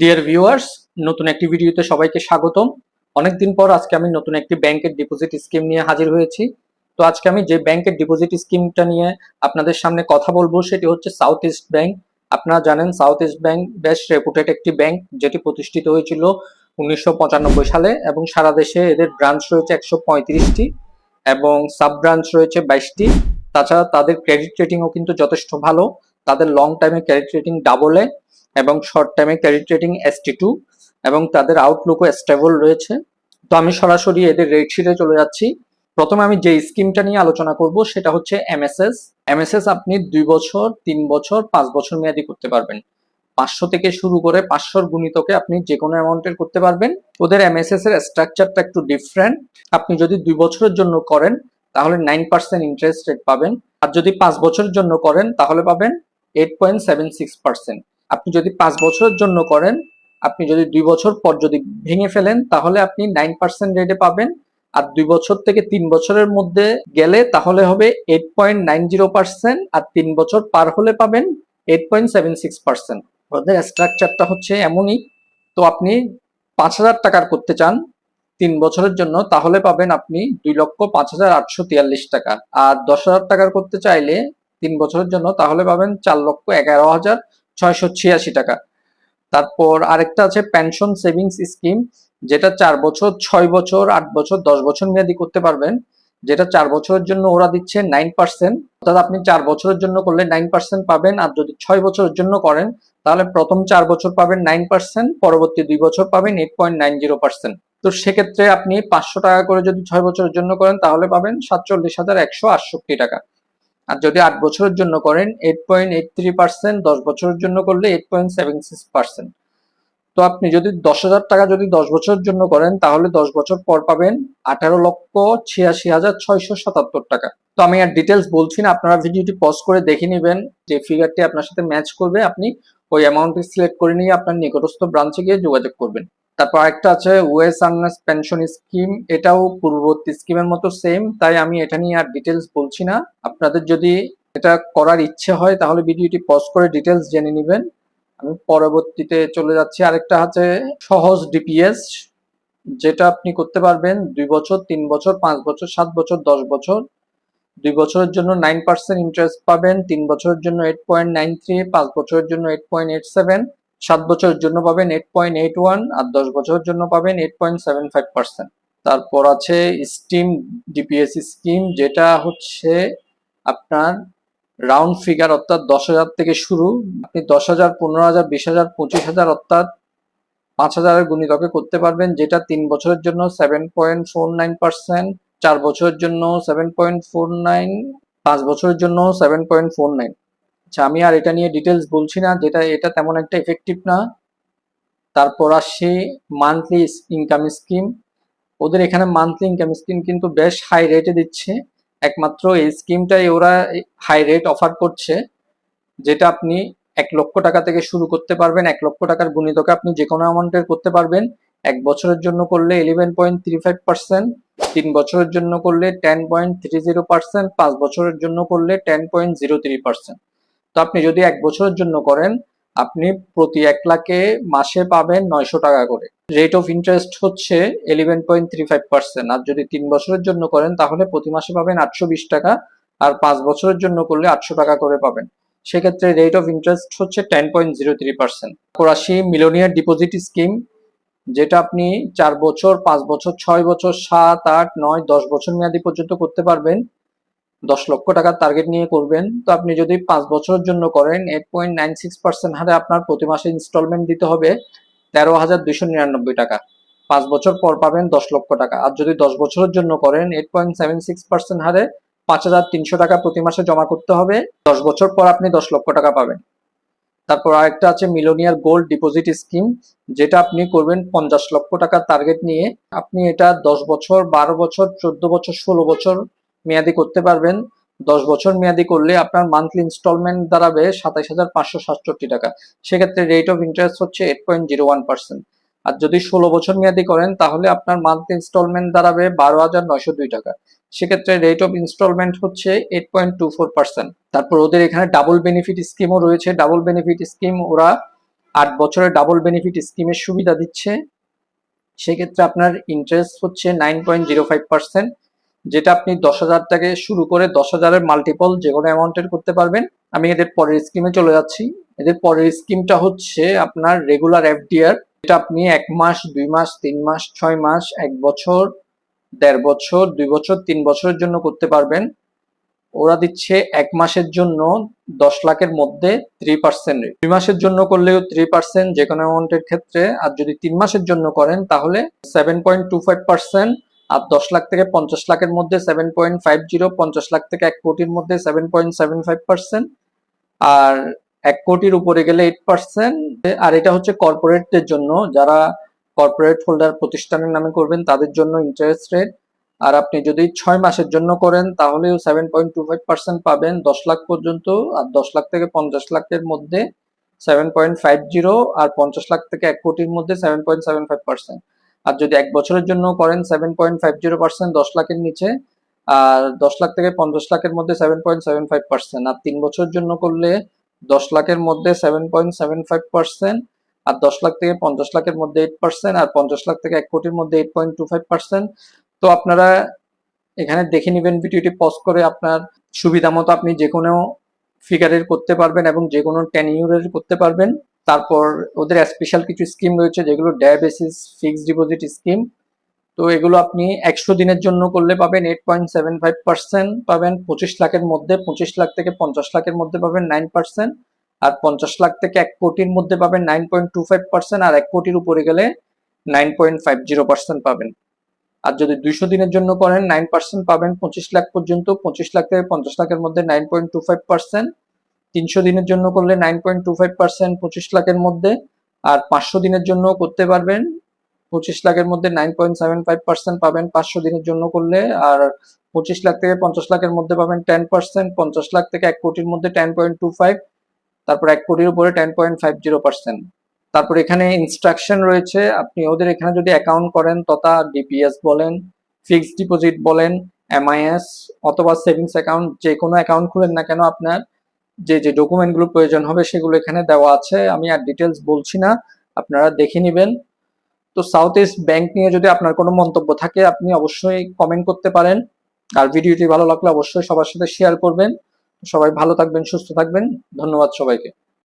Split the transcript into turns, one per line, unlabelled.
Dear viewers নতুন একটি ভিডিওতে সবাইকে স্বাগতম। অনেকদিন পর আজকে আমি নতুন একটি ব্যাংকের ডিপোজিট স্কিম নিয়ে হাজির হয়েছি। তো আজকে আমি যে ব্যাংকের ডিপোজিট স্কিমটা নিয়ে আপনাদের সামনে কথা বলব, সেটি হচ্ছে সাউথ ইস্ট ব্যাংক আপনারা জানেন সাউথ ইস্ট ব্যাংক বেশ রেপুটেড একটি ব্যাংক যেটি প্রতিষ্ঠিত হয়েছিল উনিশশো পঁচানব্বই সালে এবং সারা দেশে এদের ব্রাঞ্চ রয়েছে একশো পঁয়ত্রিশটি এবং সাব ব্রাঞ্চ রয়েছে বাইশটি। তাছাড়া তাদের ক্রেডিট রেটিংও কিন্তু যথেষ্ট ভালো। তাদের লং টাইমে ক্রেডিট রেটিং ডাবল এ এবং শর্ট টাইমে ক্রেডিট রেটিং এসটি টু এবং তাদের আউটলুকও স্টেবল রয়েছে। তো আমি সরাসরি এদের রেট শিটে চলে যাচ্ছি। প্রথমে আমি যে স্কিমটা নিয়ে আলোচনা করব সেটা হচ্ছে এমএসএস এমএসএস আপনি দুই বছর, তিন বছর, পাঁচ বছর মেয়াদি করতে পারবেন। পাঁচশো থেকে শুরু করে পাঁচশোর গুণিতকে আপনি যে কোনো অ্যামাউন্টের করতে পারবেন। ওদের এমএসএস এর স্ট্রাকচারটা একটু ডিফারেন্ট আপনি যদি দুই বছরের জন্য করেন, তাহলে নাইন পার্সেন্ট ইন্টারেস্ট রেট পাবেন। আর যদি পাঁচ বছরের জন্য করেন, তাহলে পাবেন eight point seven six percent আপনি যদি পাঁচ বছরের জন্য করেন, আপনি যদি দুই বছর পর যদি ভেঙে ফেলেন, তাহলে আপনি নাইন পার্সেন্ট রেটে পাবেন। আর দুই বছর থেকে তিন বছরের মধ্যে গেলে তাহলে হবে eight point nine zero percent আর তিন বছর পার হলে পাবেন eight point seven six percent ওদের স্ট্রাকচারটা হচ্ছে এমনই। তো আপনি পাঁচ হাজার টাকার করতে চান তিন বছরের জন্য, তাহলে পাবেন আপনি দুই লক্ষ পাঁচ হাজার আটশো তিয়াল্লিশ টাকা। আর দশ হাজার টাকার করতে চাইলে তিন বছরের জন্য, তাহলে পাবেন চার লক্ষ এগারো হাজার ছয়শো ছিয়াশি টাকা। তারপর আরেকটা আছে পেনশন সেভিংস স্কিম যেটা চার বছর, ছয় বছর, আট বছর, দশ বছর মেয়াদি করতে পারবেন। যেটা চার বছরের জন্য ওরা দিচ্ছে নাইন পার্সেন্ট অর্থাৎ আপনি চার বছরের জন্য করলে নাইন পার্সেন্ট পাবেন, আর যদি ছয় বছরের জন্য করেন, তাহলে প্রথম চার বছর পাবেন নাইন পার্সেন্ট পরবর্তী দুই বছর পাবেন eight point nine zero percent তো সেক্ষেত্রে আপনি পাঁচশো টাকা করে যদি ছয় বছরের জন্য করেন, তাহলে পাবেন সাতচল্লিশ হাজার একশো আটষট্টি টাকা। আর যদি আট বছরের জন্য করেন eight point eight three percent দশ বছরের জন্য করলে eight point seven six percent তো আপনি যদি দশ হাজার টাকা যদি দশ বছরের জন্য করেন, তাহলে দশ বছর পর পাবেন আঠারো লক্ষ ছিয়াশি হাজার ছয়শো সাতাত্তর টাকা। তো আমি আর ডিটেলস বলছি না, আপনারা ভিডিওটি পজ করে দেখে নেবেন, যে ফিগারটি আপনার সাথে ম্যাচ করবে, আপনি ওই অ্যামাউন্টটি সিলেক্ট করে নিয়ে আপনার নিকটস্থ ব্রাঞ্চে গিয়ে যোগাযোগ করবেন। তারপর একটা আছে ওয়েস আর্নার্স পেনশন স্কিম এটাও পূর্ববর্তী স্কিমের মতো সেম তাই আমি এটা নিয়ে আর ডিটেলস বলছি না। আপনাদের যদি এটা করার ইচ্ছে হয়, তাহলে ভিডিওটি পজ করে ডিটেলস জেনে নেবেন। আমি পরবর্তীতে চলে যাচ্ছি। আরেকটা আছে সহজ ডিপিএস যেটা আপনি করতে পারবেন দুই বছর, তিন বছর, পাঁচ বছর, সাত বছর, দশ বছর। দুই বছরের জন্য নাইন পার্সেন্ট ইন্টারেস্ট পাবেন, তিন বছরের জন্য এইট পয়েন্ট নাইন থ্রি পাঁচ বছরের জন্য এইট পয়েন্ট এইট সেভেন সাত বছরের জন্য পাবেন এইট পয়েন্ট এইট ওয়ান আর দশ বছরের জন্য পাবেন eight point seven five percent তারপর আছে স্টিম ডিপিএস স্কিম যেটা হচ্ছে আপনার রাউন্ড ফিগার অর্থাৎ দশ হাজার থেকে শুরু। আপনি দশ হাজার, পনেরো হাজার, বিশ হাজার, পঁচিশ হাজার অর্থাৎ পাঁচ হাজারের গুণিতকে করতে পারবেন, যেটা তিন বছরের জন্য seven point four nine percent চার বছরের জন্য সেভেন পয়েন্ট ফোর নাইন পাঁচ বছরের জন্য সেভেন পয়েন্ট ফোর নাইন আচ্ছা আমি আর এটা নিয়ে ডিটেলস বলছি না, যেটা, এটা তেমন একটা এফেক্টিভ না। তারপর আসি মান্থলি ইনকাম স্কিম ওদের এখানে মান্থলি ইনকাম স্কিম কিন্তু বেশ হাই রেটে দিচ্ছে। একমাত্র এই স্কিমটাই ওরা হাই রেট অফার করছে, যেটা আপনি এক লক্ষ টাকা থেকে শুরু করতে পারবেন, এক লক্ষ টাকার গুণিতকে আপনি যে কোনো অ্যামাউন্টের করতে পারবেন। এক বছরের জন্য করলে eleven point three five percent তিন বছরের জন্য করলে ten point three zero percent পাঁচ বছরের জন্য করলে ten point zero three percent তো আপনি যদি এক বছরের জন্য করেন, আপনি প্রতি এক লাখে মাসে পাবেন নয়শো টাকা করে। রেট অফ ইন্টারেস্ট হচ্ছে eleven point three five percent আর যদি তিন বছরের জন্য করেন, তাহলে প্রতি মাসে পাবেন আটশো বিশ টাকা। আর পাঁচ বছরের জন্য করলে আটশো টাকা করে পাবেন। সেক্ষেত্রে রেট অফ ইন্টারেস্ট হচ্ছে ten point zero three percent আসি মিলোনিয়ার ডিপোজিট স্কিম যেটা আপনি চার বছর, পাঁচ বছর, ছয় বছর, সাত, আট, নয়, দশ বছর মেয়াদি পর্যন্ত করতে পারবেন। দশ লক্ষ টাকার টার্গেট নিয়ে করবেন। তো আপনি যদি পাঁচ বছরের জন্য করেন eight point nine six percent হারে আপনার প্রতি মাসে ইনস্টলমেন্ট দিতে হবে তেরো হাজার দুইশো নিরানব্বই টাকা। পাঁচ বছর পর পাবেন দশ লক্ষ টাকা। আর যদি দশ বছরের জন্য করেন eight point seven six percent হারে পাঁচ হাজার তিনশো টাকা প্রতি মাসে জমা করতে হবে। দশ বছর পর আপনি দশ লক্ষ টাকা পাবেন। তারপর আরেকটা আছে মিলোনিয়ার গোল্ড ডিপোজিট স্কিম, যেটা আপনি করবেন পঞ্চাশ লক্ষ টাকার টার্গেট নিয়ে। আপনি এটা দশ বছর, বারো বছর, চোদ্দ বছর, ষোলো বছর মেয়াদি করতে পারবেন। দশ বছর মেয়াদি করলে আপনার মান্থলি ইনস্টলমেন্ট দাঁড়াবে সাতাইশ হাজার পাঁচশো সাতষট্টি টাকা। সেক্ষেত্রে রেট অফ ইন্টারেস্ট হচ্ছে eight point zero one percent আর যদি ষোলো বছর মেয়াদি করেন, তাহলে আপনার মান্থলি ইনস্টলমেন্ট দাঁড়াবে বারো হাজার নয়শো দুই টাকা। সেক্ষেত্রে রেট অফ ইনস্টলমেন্ট হচ্ছে eight point two four percent তারপর ওদের এখানে ডাবল বেনিফিট স্কিমও রয়েছে। ডাবল বেনিফিট স্কিম ওরা আট বছরের ডাবল বেনিফিট স্কিমের সুবিধা দিচ্ছে। সেক্ষেত্রে আপনার ইন্টারেস্ট হচ্ছে nine point zero five percent যেটা আপনি দশ হাজার থেকে শুরু করে দশ হাজারের মাল্টিপল যে কোনো অ্যামাউন্টের করতে পারবেন। আমি এদের পরের স্কিমে চলে যাচ্ছি। এদের পরের স্কিমটা হচ্ছে আপনার রেগুলার এফডিআর এটা আপনি এক মাস, দুই মাস, তিন মাস, ছয় মাস, এক বছর, দেড় বছর, দুই বছর, তিন বছরের জন্য করতে পারবেন। ওরা দিচ্ছে এক মাসের জন্য দশ লাখের মধ্যে থ্রি পার্সেন্ট দুই মাসের জন্য করলেও থ্রি পার্সেন্ট যে কোনো অ্যামাউন্টের ক্ষেত্রে। আর যদি তিন মাসের জন্য করেন তাহলে seven point two five percent আর দশ লাখ থেকে পঞ্চাশ লাখের মধ্যে সেভেন পয়েন্ট ফাইভ জিরো পঞ্চাশ লাখ থেকে এক কোটির মধ্যে seven point seven five percent আর এক কোটির উপরে গেলে এইট পার্সেন্ট আর এটা হচ্ছে কর্পোরেটদের জন্য, যারা কর্পোরেট হোল্ডার প্রতিষ্ঠানের নামে করবেন, তাদের জন্য ইন্টারেস্ট রেট আর আপনি যদি ছয় মাসের জন্য করেন, তাহলেও seven point two five percent পাবেন দশ লাখ পর্যন্ত। আর দশ লাখ থেকে পঞ্চাশ লাখের মধ্যে সেভেন পয়েন্ট ফাইভ জিরো আর পঞ্চাশ লাখ থেকে এক কোটির মধ্যে seven point seven five percent আর যদি এক বছরের জন্য করেন seven point five zero percent দশ লাখের নিচে, আর দশ লাখ থেকে পঞ্চাশ লাখের মধ্যে seven point seven five percent আর তিন বছরের জন্য করলে দশ লাখের মধ্যে seven point seven five percent আর দশ লাখ থেকে পঞ্চাশ লাখের মধ্যে এইট পার্সেন্ট আর পঞ্চাশ লাখ থেকে এক কোটির মধ্যে eight point two five percent তো আপনারা এখানে দেখে নেবেন ভিডিওটি পজ করে আপনার সুবিধা মতো আপনি যে কোনো ফিগারের করতে পারবেন এবং যে কোনো টেন ইউরের করতে পারবেন। তারপর ওদের স্পেশাল কিছু স্কিম রয়েছে, যেগুলো ডায়াবেসিস ফিক্সড ডিপোজিট স্কিম তো এগুলো আপনি একশো দিনের জন্য করলে পাবেন eight point seven five percent পাবেন পঁচিশ লাখের মধ্যে, পঁচিশ লাখ থেকে পঞ্চাশ লাখের মধ্যে পাবেন নাইন পার্সেন্ট আর পঞ্চাশ লাখ থেকে এক কোটির মধ্যে পাবেন nine point two five percent আর এক কোটির উপরে গেলে nine point five zero percent পাবেন। আর যদি দুইশো দিনের জন্য করেন নাইন পার্সেন্ট পাবেন পঁচিশ লাখ পর্যন্ত, পঁচিশ লাখ থেকে পঞ্চাশ লাখের মধ্যে nine point two five percent তিনশো দিনের জন্য করলে nine point two five percent পঁচিশ লাখের মধ্যে, আর পাঁচশো দিনের জন্য করতে পারবেন। পঁচিশ লাখের মধ্যে nine point seven five percent পাবেন পাঁচশো দিনের জন্য করলে, আর পঁচিশ লাখ থেকে পঞ্চাশ লাখের মধ্যে পাবেন টেন পার্সেন্ট পঞ্চাশ লাখ থেকে এক কোটির মধ্যে টেন পয়েন্ট টু ফাইভ তারপর এক কোটির উপরে ten point five zero percent তারপর এখানে ইনস্ট্রাকশন রয়েছে, আপনি ওদের এখানে যদি অ্যাকাউন্ট করেন, তথা ডিপিএস বলেন ফিক্সড ডিপোজিট বলেন এমআইএস অথবা সেভিংস অ্যাকাউন্ট যে কোনো অ্যাকাউন্ট খুলেন না কেন আপনার যে যে ডকুমেন্টগুলো প্রয়োজন হবে সেগুলো এখানে দেওয়া আছে। আমি আর ডিটেলস বলছি না, আপনারা দেখে নেবেন। তো সাউথ ইস্ট ব্যাংক নিয়ে যদি আপনার কোনো মন্তব্য থাকে, আপনি অবশ্যই কমেন্ট করতে পারেন। আর ভিডিওটি ভালো লাগলে অবশ্যই সবার সাথে শেয়ার করবেন। সবাই ভালো থাকবেন, সুস্থ থাকবেন। ধন্যবাদ সবাইকে।